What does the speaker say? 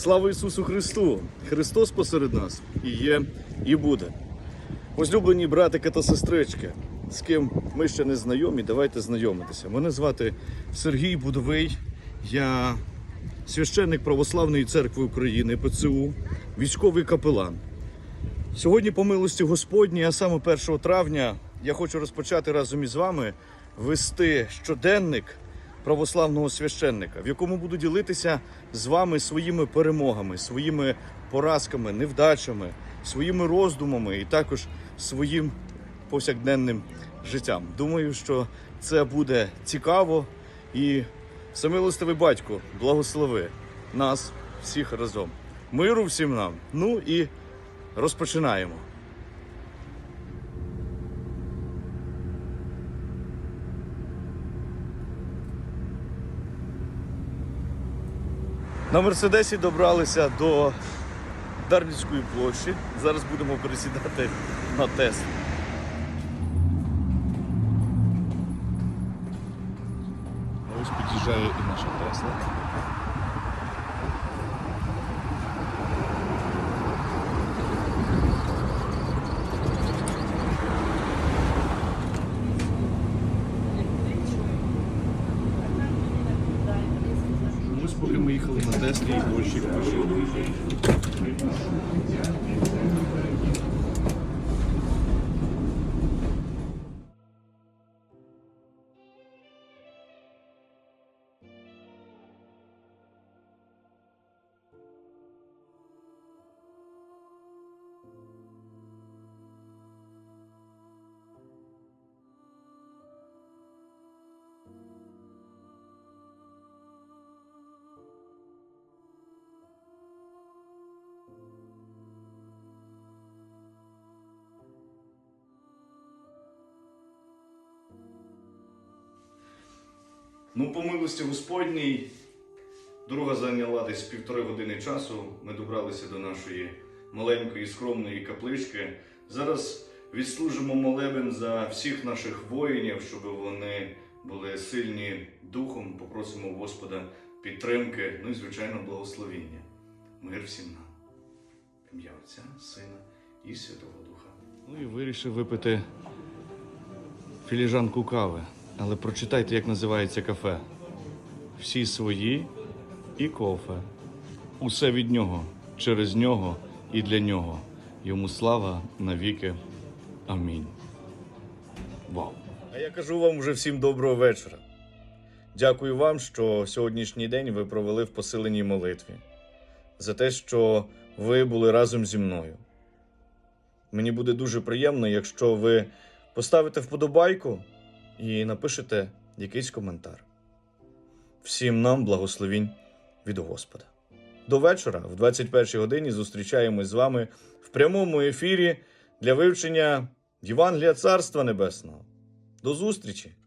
Слава Ісусу Христу! Христос посеред нас і є, і буде. Возлюблені братики та сестрички, з ким ми ще не знайомі, давайте знайомитися. Мене звати Сергій Будовий, я священник Православної церкви України, ПЦУ, військовий капелан. Сьогодні, по милості Господній, а саме 1 травня, я хочу розпочати разом із вами вести щоденник православного священника, в якому буду ділитися з вами своїми перемогами, своїми поразками, невдачами, своїми роздумами і також своїм повсякденним життям. Думаю, що це буде цікаво і всемилостивий батько благослови нас всіх разом. Миру всім нам. Ну і розпочинаємо. На Мерседесі добралися до Дарницької площі. Зараз будемо пересідати на Теслу. Ось під'їжджає і наша Тесла. Поки на Теслі і дощик пішов. Ну, по милості Господній, дорога зайняла десь півтори години часу. Ми добралися до нашої маленької скромної каплички. Зараз відслужимо молебен за всіх наших воїнів, щоб вони були сильні духом. Попросимо Господа підтримки, ну і звичайно благословіння. Мир всім нам. Ім'я Отця, Сина і Святого Духа. Ну і вирішив випити філіжанку кави. Але прочитайте, як називається кафе. Всі свої і кофе. Усе від нього, через нього і для нього. Йому слава навіки. Амінь. Вау. А я кажу вам вже всім доброго вечора. Дякую вам, що сьогоднішній день ви провели в посиленій молитві. За те, що ви були разом зі мною. Мені буде дуже приємно, якщо ви поставите вподобайку і напишете якийсь коментар. Всім нам благословінь від Господа. До вечора, в 21 годині, зустрічаємось з вами в прямому ефірі для вивчення Євангелія Царства Небесного. До зустрічі!